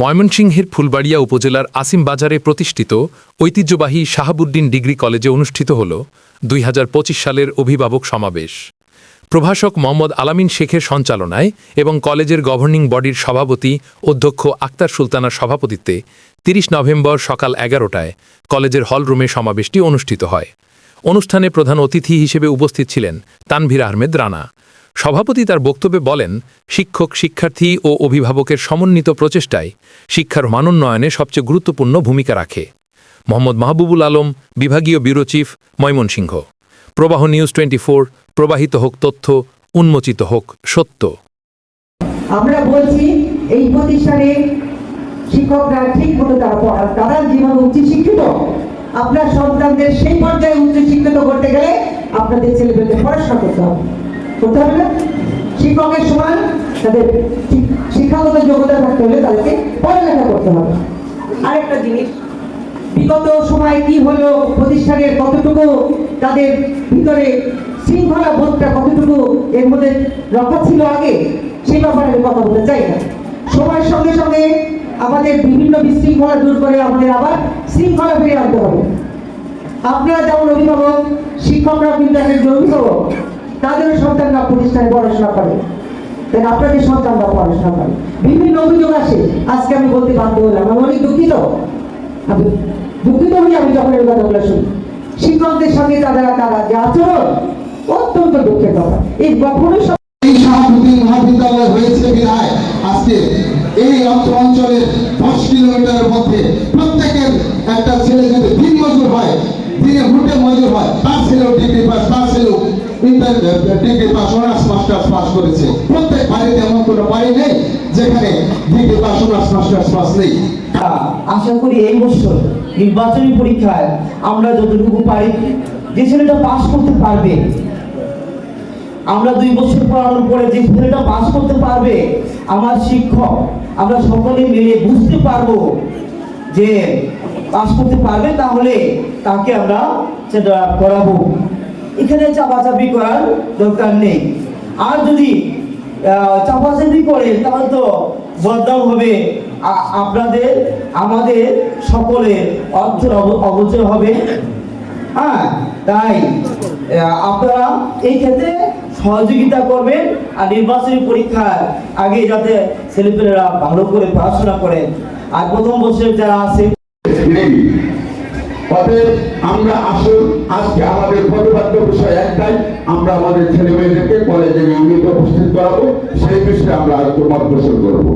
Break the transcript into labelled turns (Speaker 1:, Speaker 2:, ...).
Speaker 1: ময়মনসিংহের ফুলবাড়িয়া উপজেলার আসিম বাজারে প্রতিষ্ঠিত ঐতিহ্যবাহী শাহাবুদ্দিন ডিগ্রি কলেজে অনুষ্ঠিত হল দুই হাজার পঁচিশ সালের অভিভাবক সমাবেশ। প্রভাষক মোহাম্মদ আলামিন শেখের সঞ্চালনায় এবং কলেজের গভর্নিং বডির সভাপতি অধ্যক্ষ আক্তার সুলতানার সভাপতিত্বে তিরিশ নভেম্বর সকাল এগারোটায় কলেজের হলরুমে সমাবেশটি অনুষ্ঠিত হয়। অনুষ্ঠানে প্রধান অতিথি হিসেবে উপস্থিত ছিলেন তানভীর আহমেদ রানা। সভাপতি তার বক্তব্যে বলেন, শিক্ষক, শিক্ষার্থী ও অভিভাবকের সমন্বিত প্রচেষ্টায় শিক্ষার মানোন্নয়নে সবচেয়ে গুরুত্বপূর্ণ ভূমিকা রাখে। মোহাম্মদ মাহবুবুল আলম, বিভাগীয় ব্যুরো চিফ ময়মনসিংহ। প্রবাহ নিউজ টোয়েন্টি প্রবাহিত হোক তথ্য, উন্মোচিত হোক সত্য।
Speaker 2: আমরা বলছি, এই প্রতিষ্ঠানে শিক্ষকরা ঠিক মতো তারা পড়ান তারা যেভাবে উচ্চ শিক্ষিত, আপনার সন্তানদের সেই পর্যায়ে উচ্চ শিক্ষিত করতে গেলে আপনাদের ছেলেমেয়েদের পড়াশোনা করতে হবে। করতে হবে। না শিক্ষকের সমান তাদের শিক্ষাগত যোগ্যতা থাকতে হলে তাদেরকে পড়ালেখা করতে হবে। আরেকটা জিনিস, বিগত সময় কি হলো, প্রতিষ্ঠানের কতটুকু, তাদের ভিতরে শৃঙ্খলা বোধটা কতটুকু, এর মধ্যে রক্ষা ছিল আগে, সেই ব্যাপারে কথা বলতে চাই না। সময়ের সঙ্গে সঙ্গে আমাদের বিভিন্ন বিশৃঙ্খলা দূর করে আমাদের আবার শৃঙ্খলা ফিরে আনতে হবে। আপনারা যেমন অভিভাবক শিক্ষকরা কিন্তু একজন অভিভাবক। তাদেরও সন্তানরা প্রতিষ্ঠানে পড়াশোনা করে। তাই আপনাদের সন্তানরা পড়াশোনা করে। বিভিন্ন অভিযোগ আসে। আজকে আমি বলতে বাধ্য হলাম। আমি অনেক দুঃখিত। আমি দুঃখিত হই আমি যখন এই কথাগুলো শুনি। শিক্ষকদের সঙ্গে তারা তারা যে আচরণ অত্যন্ত দুঃখের কথা। এই কখনোই
Speaker 3: শাহাবুদ্দিন মহাবিদ্যালয় হয়েছে আজকে এই অত্র অঞ্চলের দশ কিলোমিটারের মধ্যে প্রত্যেকের একটা ছেলে যদি দিন মজুর হয়, দিনে ঘুটে মজুর হয়, তার ছেলেও ডিগ্রি পাস তার ছেলেও degree pass honours masters pass করেছে। প্রত্যেক বাড়িতে এমন কোনো বাড়ি নেই যেখানে degree pass honours masters pass নেই।
Speaker 4: আশা করি এই বছর নির্বাচনী পরীক্ষায় আমরা যতটুকু পারি, যে ছেলেটা পাস করতে পারবে, আমরা দুই বছর পড়ানোর পরে যে ছেলেটা পাস করতে পারবে, আমার শিক্ষক, আমরা সকলে মিলে বুঝতে পারব যে পাস করতে পারবে, তাহলে তাকে আমরা সেটা করাবো। এখানে চাপাচাপি করার দরকার নেই। আর যদি চাপাচাপি করে তাহলে তো বদনাম হবে। আপনাদের, আমাদের সকলের অর্থের অব- অবচয় হবে। হ্যাঁ তাই আপনারা এই ক্ষেত্রে সহযোগিতা করবেন আর নির্বাচনী পরীক্ষার আগে যাতে ছেলেপেলেরা ভালো করে পড়াশোনা করে আর প্রথম বছরের যারা আছে
Speaker 5: আমরা আসুন আজকে আমাদের প্রতিপাদ্য বিষয় একটাই, আমরা আমাদের ছেলে মেয়েদেরকে কলেজে নিয়মিত উপস্থিত করাবো, সেই বিষয়ে আমরা মত পোষণ করব।